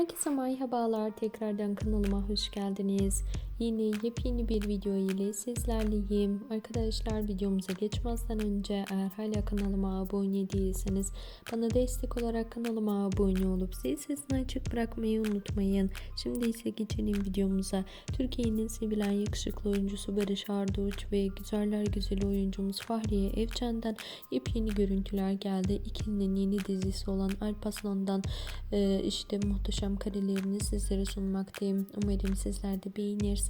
Herkese merhabalar. Tekrardan kanalıma hoş geldiniz. Yine yepyeni bir video ile sizlerleyim. Arkadaşlar videomuza geçmezden önce eğer hala kanalıma abone değilseniz bana destek olarak kanalıma abone olup zil sesini açık bırakmayı unutmayın. Şimdi ise geçelim videomuza. Türkiye'nin sevilen yakışıklı oyuncusu Barış Arduç ve güzeller güzeli oyuncumuz Fahriye Evcen'den yepyeni görüntüler geldi. İkilinin yeni dizisi olan Alparslan'dan e, işte muhteşem karelerini sizlere sunmaktayım. Umarım sizler de beğenirsiniz.